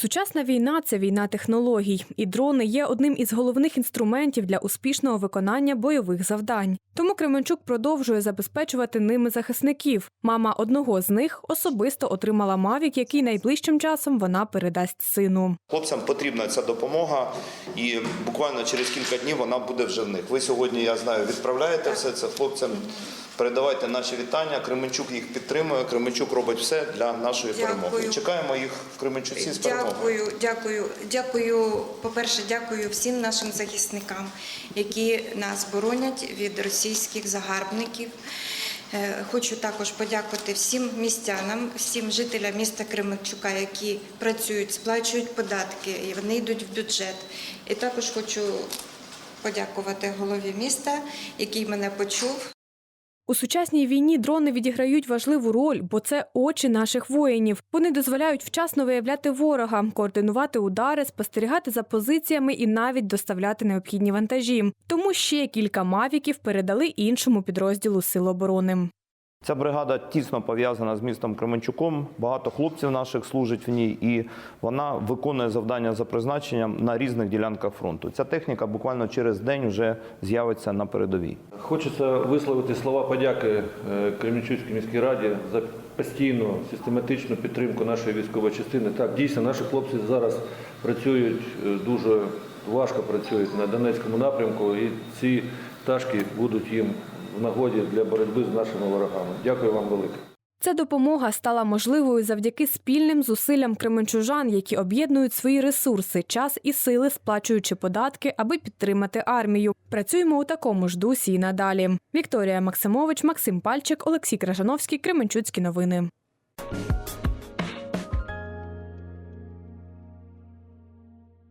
Сучасна війна це війна технологій, і дрони є одним із головних інструментів для успішного виконання бойових завдань. Тому Кременчук продовжує забезпечувати ними захисників. Мама одного з них особисто отримала мавік, який найближчим часом вона передасть сину. Хлопцям потрібна ця допомога, і буквально через кілька днів вона буде вже в них. Ви сьогодні, я знаю, відправляєте все це хлопцям. Передавайте наші вітання. Кременчук їх підтримує. Кременчук робить все для нашої Дякую. перемоги. Чекаємо їх в Кременчуці з перемогою. Дякую, дякую, дякую. По-перше, дякую всім нашим захисникам, які нас боронять від російських загарбників. Е, Хочу також подякувати всім містянам, всім жителям міста Кременчука, які працюють, сплачують податки, і вони йдуть в бюджет. І також хочу подякувати голові міста, який мене почув. У сучасній війні дрони відіграють важливу роль, бо це очі наших воїнів. Вони дозволяють вчасно виявляти ворога, координувати удари, спостерігати за позиціями і навіть доставляти необхідні вантажі. Тому ще кілька мавіків передали іншому підрозділу Сил оборони. Ця бригада тісно пов'язана з містом Кременчуком. Багато хлопців наших служить в ній, і вона виконує завдання за призначенням на різних ділянках фронту. Ця техніка буквально через день вже з'явиться на передовій. Хочеться висловити слова подяки е, Кременчуцькій міській раді за постійну систематичну підтримку нашої військової частини. Так, дійсно, наші хлопці зараз працюють е, дуже важко працюють на Донецькому напрямку, і ці пташки будуть їм в нагоді для боротьби з нашими ворогами. Дякую вам велике. Ця допомога стала можливою завдяки спільним зусиллям кременчужан, які об'єднують свої ресурси, час і сили, сплачуючи податки, аби підтримати армію. Працюємо у такому ж дусі і надалі. Вікторія Максимович, Максим Пальчик, Олексій Кражановський, Кременчуцькі новини.